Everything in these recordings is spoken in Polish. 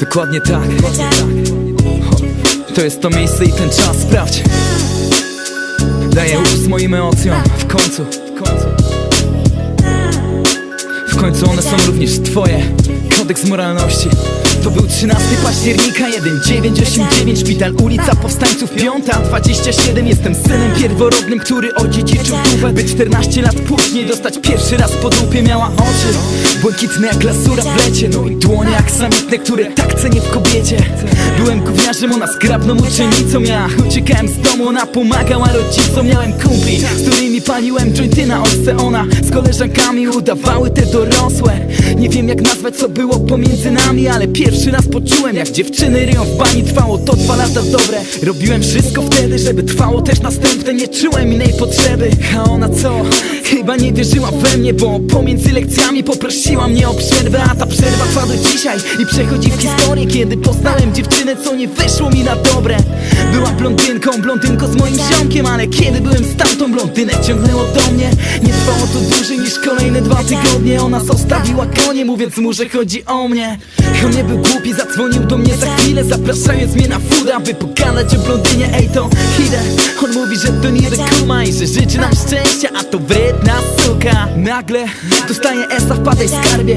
Dokładnie tak. To jest to miejsce i ten czas, sprawdź. Daję ups moim emocjom. W końcu, w końcu W końcu one są również twoje. Kodeks moralności. To był 13 października 1989 Szpital ulica Powstańców 527 Jestem synem pierworodnym, który odziedziczył tubę By 14 lat później dostać pierwszy raz po dupie. Miała oczy błękitne jak lasura w lecie No i dłonie jak samitne, które tak cenię w kobiecie. Byłem gówniarzem, ona zgrabną uczennicą. Ja uciekałem z domu, ona pomagała rodzicom. Miałem kumpli, z którymi paliłem jointy na ojce Ona z koleżankami udawały te dorosłe. Nie wiem jak nazwać co było pomiędzy nami Ale pierwszy raz poczułem jak dziewczyny ryją w bani. Trwało to dwa lata dobre. Robiłem wszystko wtedy, żeby trwało też następne. Nie czułem innej potrzeby. A ona co? Chyba nie wierzyła we mnie Bo pomiędzy lekcjami poprosiła mnie o przerwę A ta przerwa trwa do dzisiaj. I przechodzi w historię Kiedy poznałem dziewczynę co nie wyszło mi na dobre. Była blondynką, blondynką z moim ziomkiem Ale kiedy byłem z tamtą blondynę ciągnęło do mnie. Nie trwało to dłużej niż kolejne dwa tygodnie. Ona zostawiła konie mówiąc mu, że chodzi o mnie. On nie był głupi, zadzwonił do mnie za chwilę Zapraszając mnie na food, aby pogadać o blondynie. Ej to idę, on mówi, że to nie wykuma I że życzy nam szczęścia, a to wredna suka. Nagle dostaję esa, wpadaj skarbie.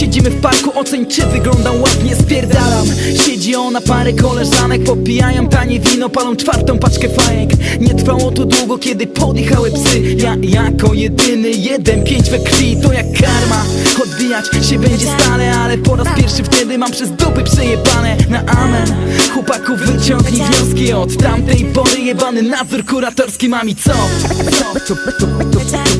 Siedzimy w parku, oceń czy wyglądam ładnie Spierdalam, siedzi ona, parę koleżanek Popijają tanie wino, palą czwartą paczkę fajek. Nie trwało to długo, kiedy podjechały psy. Ja jako jedyny, jeden, pięć we krwi To jak karma, odbijać się będzie stale Ale po raz pierwszy wtedy mam przez dupy przejebane. Na amen, chłopaku wyciągnij wnioski Od tamtej pory jebany nadzór kuratorski Mami co?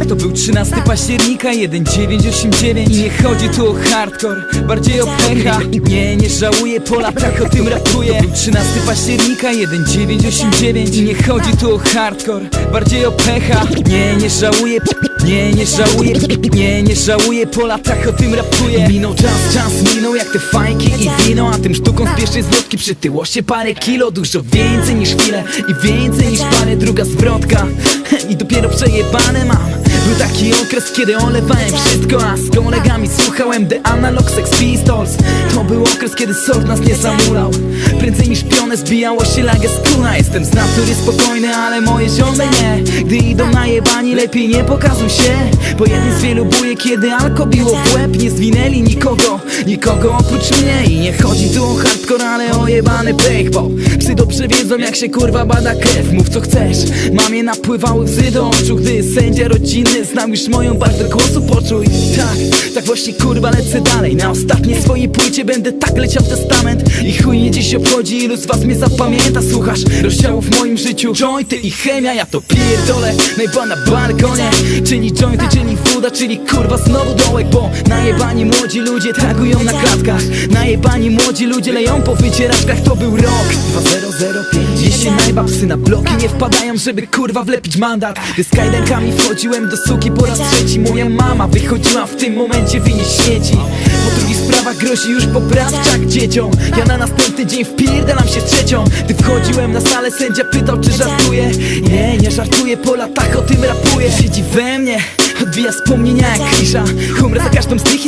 To, był 13 października 1989 I nie chodzi tu o hardcore, bardziej o pecha. Nie, nie żałuję, po latach o tym rapuję był 13 października 1989 I nie chodzi tu o hardcore, bardziej o pecha. Nie, nie żałuję, nie, nie żałuję Nie, nie żałuję, po latach o tym rapuję. Minął czas, czas minął jak te fajki i wino A tym sztuką z pierwszej zwrotki przytyło się parę kilo Dużo więcej niż chwilę i więcej niż parę. Druga zwrotka i dopiero przejebane mam był taki okres, kiedy olewałem wszystko A z kolegami słuchałem The Analog Sex Pistols. To był okres, kiedy sort nas nie zamulał. Prędzej niż pionę zbijało się lagę skuna Jestem z natury spokojny, ale moje ziomy nie. Gdy idą na jebani, lepiej nie pokazuj się. Bo jeden z wielu buje, kiedy alko biło w łeb. Nie zwinęli nikogo, nikogo oprócz mnie. I nie chodzi tu o hardcore, ale o jebany Bo psy dobrze wiedzą, jak się kurwa bada krew. Mów co chcesz, mamie napływały łzy do oczu Gdy sędzia rodzinny znał już moją barwę głosu Poczuj, tak, właśnie kurwa lecę dalej. Na ostatniej swojej płycie będę tak leciał testament. I chuj nie dziś obchodzi, ilu z was mnie zapamięta. Słuchasz rozdziałów w moim życiu. Jointy i chemia, ja to pierdolę. Najba na balkonie Czyli jointy, czyli woda, czyli kurwa znowu dołek. Bo najebani młodzi ludzie tagują na klatkach. Najebani młodzi ludzie leją po wycieraczkach. To był rok 2005 Jeśli najba psy na bloki nie wpadają, żeby kurwa wlepić mandat. Gdy z kajdankami wchodziłem do suki po raz trzeci Moja mama wychodziła w tym momencie wynieść śmieci Po drugich sprawach grozi już poprawczak dzieciom. Ja na następny dzień wpierdalam się trzecią. Gdy wchodziłem na salę sędzia pytał czy żartuję. Nie, nie żartuję, po latach o tym rapuję. Siedzi we mnie Odbija wspomnienia jak klisza Umrę za każdą z tych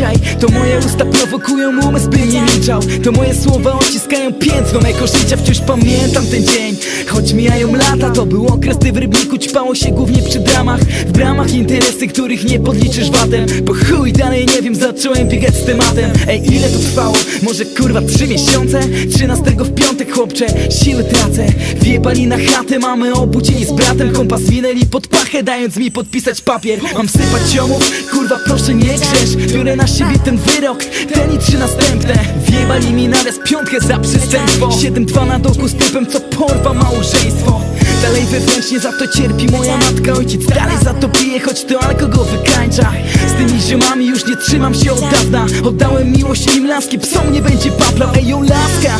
dzisiaj. To moje usta prowokują umysł by nie milczał. To moje słowa odciskają piętno mego życia Wciąż pamiętam ten dzień. Choć mijają lata To był okres, gdy w Rybniku ćpało się głównie przy bramach W bramach interesy, których nie podliczysz watem Bo chuj dalej nie wiem, zacząłem biegać z tematem. Ej, ile to trwało? Może kurwa trzy miesiące? Trzynastego w piątek chłopcze Siły tracę. Wjebali na chatę, mamy obudzieni z bratem. Kompas winęli pod pachę, dając mi podpisać papier. Mam sypać ziomów? Kurwa proszę nie grzesz Biorę na siebie ten wyrok, ten i trzy następne. Wjebali mi naraz piątkę za przestępstwo. 7-2 na doku z typem, co porwa małżeństwo. Dalej wewnętrznie za to cierpi moja matka Ojciec. Dalej za to pije, choć to alkohol wykańcza. Z tymi ziomami już nie trzymam się od dawna. Oddałem miłość im laski, psom nie będzie paplał Ej, ją laska!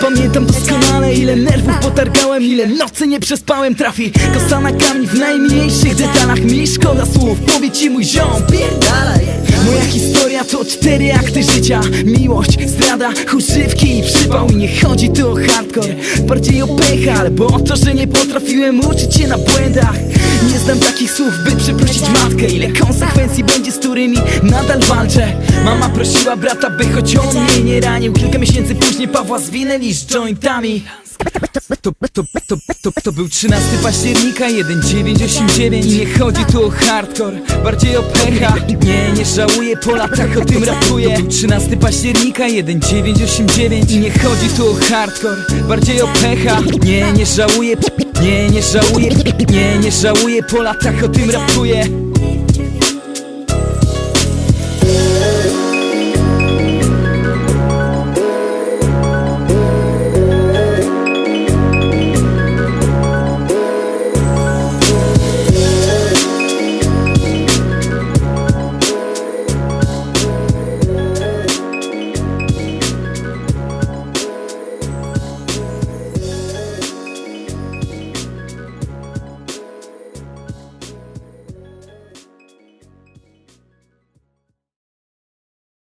Pamiętam doskonale ile nerwów potargałem Ile nocy nie przespałem. Trafi Kosa na kamień w najmniejszych detalach. Mi szkoda słów, powie ci mój ziom Moja historia to cztery akty życia. Miłość, zdrada, używki i przypał. I nie chodzi tu o hardcore Bardziej o pecha, albo o to, że nie potrafiłem uczyć się na błędach. Nie znam takich słów, by przeprosić matkę. Ile konsekwencji będzie, z którymi nadal walczę. Mama prosiła brata, by choć on mnie nie ranił. Kilka miesięcy później Pawła zwinęli z jointami to, to, to, to, to był 13 października 1989 I nie chodzi tu o hardcore, bardziej o pecha. Nie, nie żałuję, po latach o tym rapuję. To był 13 października 1989 I nie chodzi tu o hardcore, bardziej o pecha. Nie, nie żałuję, nie, nie żałuję. Nie, nie żałuję, po latach o tym rapuję